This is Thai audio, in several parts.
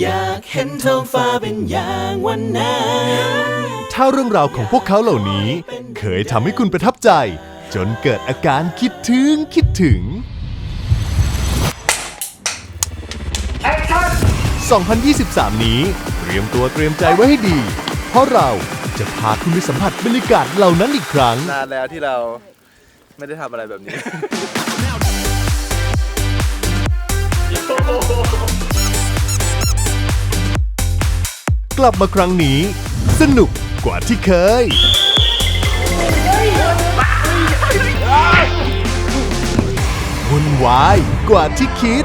อยากเห็นท้องฟ้าเป็นอย่างวันนั้นถ้าเรื่องราวของพวกเขาเหล่านี้ เคยทำให้คุณประทับใจ จนเกิดอาการคิดถึงคิดถึง 2023 นี้เตรียมตัวเตรียมใจไว้ให้ดี เพราะเราจะพาคุณไปสัมผัสบรรยากาศเหล่านั้นอีกครั้ง นานแล้วที่เราไม่ได้ทำอะไรแบบนี้ กลับมาครั้งนี้ สนุกกว่าที่เคย วุ่นวายกว่าที่คิด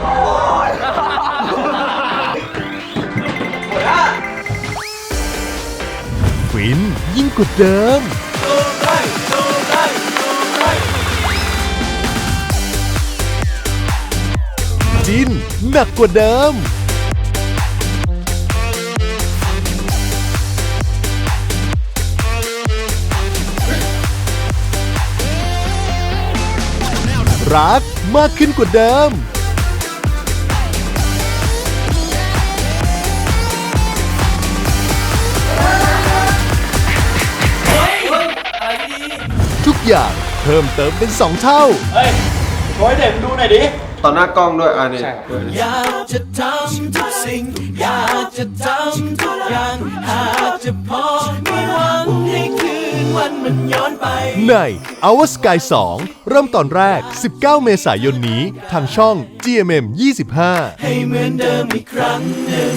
ฟินยิ่งกว่าเดิม จินหนักกว่าเดิม รักมากขึ้นกว่าเดิม ทุกอย่างเพิ่มเติมเป็นสองเท่าตอนหน้ากล้องด้วยอ่านี่อยากจะทำทุกสิ่ง อยากจะทำทุกอย่างหากจะพอมีหวังให้คืนวันมันย้อนไป ใน Our Sky 2 เริ่มตอนแรก 19 เมษายนนี้ ทางช่อง GMM 25 ให้เหมือนเดิมอีกครั้งหนึ่ง